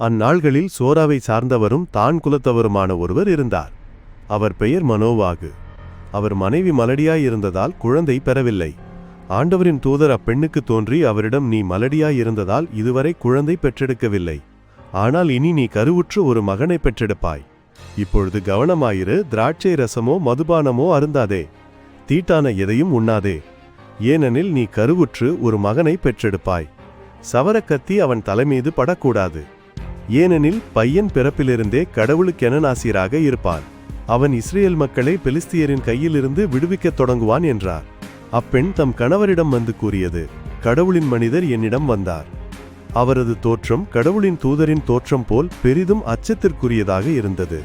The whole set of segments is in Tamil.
அந்நாள்களில் சோராவை சார்ந்தவரும் தான் குலத்தவருமான ஒருவர் இருந்தார். அவர் பெயர் மனோவாகு. அவர் மனைவி மலடியாயிருந்ததால் குழந்தை பெறவில்லை. ஆண்டவரின் தூதர் அப்பெண்ணுக்கு தோன்றி அவரிடம் நீ மலடியாயிருந்ததால் இதுவரை குழந்தை பெற்றெடுக்கவில்லை. ஆனால் இனி நீ கருவுற்று ஒரு மகனை பெற்றெடுப்பாய். இப்பொழுது கவனமாயிரு திராட்சை ரசமோ மதுபானமோ அருந்தாதே. தீட்டான எதையும் உண்ணாதே. ஏனெனில் நீ கருவுற்று ஒரு மகனை பெற்றெடுப்பாய். சவரக்கத்தி அவன் தலைமீது படக்கூடாது. ஏனெனில் பையன் பிறப்பிலிருந்தே கடவுளுக்கென நாசிராக இருப்பான். அவன் இஸ்ரேல் மக்களை பெலிஸ்தியரின் கையிலிருந்து விடுவிக்கத் தொடங்குவான் என்றார். அப்பெண் தம் கணவரிடம் வந்து கூறியது கடவுளின் மனிதர் என்னிடம் வந்தார். அவரது தோற்றம் கடவுளின் தூதரின் தோற்றம் போல் பெரிதும் அச்சத்திற்குரியதாக இருந்தது.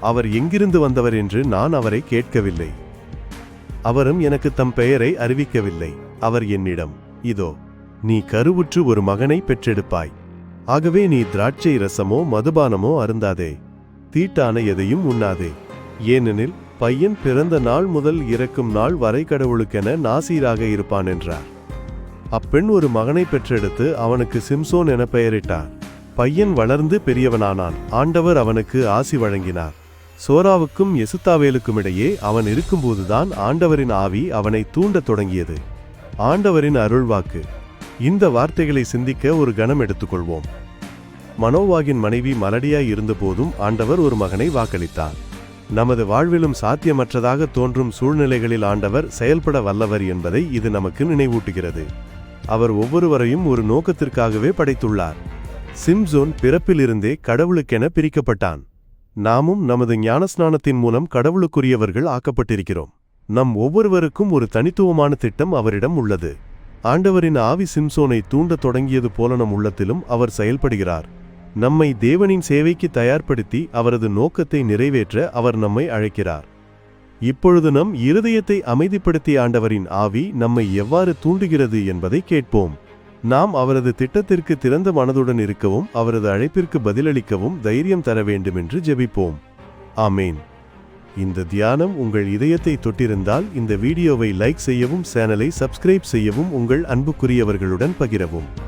அவர் எங்கிருந்து வந்தவர் என்று நான் அவரை கேட்கவில்லை. அவரும் எனக்கு தம் பெயரை அறிவிக்கவில்லை. அவர் என்னிடம் இதோ நீ கருவுற்று ஒரு மகனை பெற்றெடுப்பாய். ஆகவே நீ திராட்சை ரசமோ மதுபானமோ அருந்தாதே. தீட்டான எதையும் உண்ணாதே. ஏனெனில் பையன் பிறந்த நாள் முதல் இறக்கும் நாள் வரை கடவுளுக்கென நாசீராக இருப்பான் என்றார். அப்பெண் ஒரு மகனை பெற்றெடுத்து அவனுக்கு சிம்சோன் என பெயரிட்டார். பையன் வளர்ந்து பெரியவனானான். ஆண்டவர் அவனுக்கு ஆசி வழங்கினார். சோராவுக்கும் எசுத்தாவேலுக்கும் இடையே அவன் இருக்கும்போதுதான் ஆண்டவரின் ஆவி அவனை தூண்டத் தொடங்கியது. ஆண்டவரின் அருள்வாக்கு. இந்த வார்த்தைகளை சிந்திக்க ஒரு கணம் எடுத்துக்கொள்வோம். மனோவாகின் மனைவி மலடியாய் இருந்தபோதும் ஆண்டவர் ஒரு மகனை வாக்களித்தார். நமது வாழ்விலும் சாத்தியமற்றதாக தோன்றும் சூழ்நிலைகளில் ஆண்டவர் செயல்பட வல்லவர் என்பதை இது நமக்கு நினைவூட்டுகிறது. அவர் ஒவ்வொருவரையும் ஒரு நோக்கத்திற்காகவே படைத்துள்ளார். சிம்சோன் பிறப்பிலிருந்தே கடவுளுக்கென பிரிக்கப்பட்டான். நாமும் நமது ஞானஸ்நானத்தின் மூலம் கடவுளுக்குரியவர்கள் ஆக்கப்பட்டிருக்கிறோம். நம் ஒவ்வொருவருக்கும் ஒரு தனித்துவமான திட்டம் அவரிடம் உள்ளது. ஆண்டவரின் ஆவி சிம்சோனை தூண்டத் தொடங்கியது போல நம் உள்ளத்திலும் அவர் செயல்படுகிறார். நம்மை தேவனின் சேவைக்கு தயார்படுத்தி அவரது நோக்கத்தை நிறைவேற்ற அவர் நம்மை அழைக்கிறார். இப்பொழுது நம் இருதயத்தை அமைதிப்படுத்திய ஆண்டவரின் ஆவி நம்மை எவ்வாறு தூண்டுகிறது என்பதை கேட்போம். நாம் அவரது திட்டத்திற்கு திறந்த மனதுடன் இருக்கவும் அவரது அழைப்பிற்கு பதிலளிக்கவும் தைரியம் தர வேண்டும் என்று ஜெபிப்போம். ஆமேன். இந்த தியானம் உங்கள் இதயத்தை தொட்டிருந்தால் இந்த வீடியோவை லைக் செய்யவும் சேனலை சப்ஸ்கிரைப் செய்யவும் உங்கள் அன்புக்குரியவர்களுடன் பகிரவும்.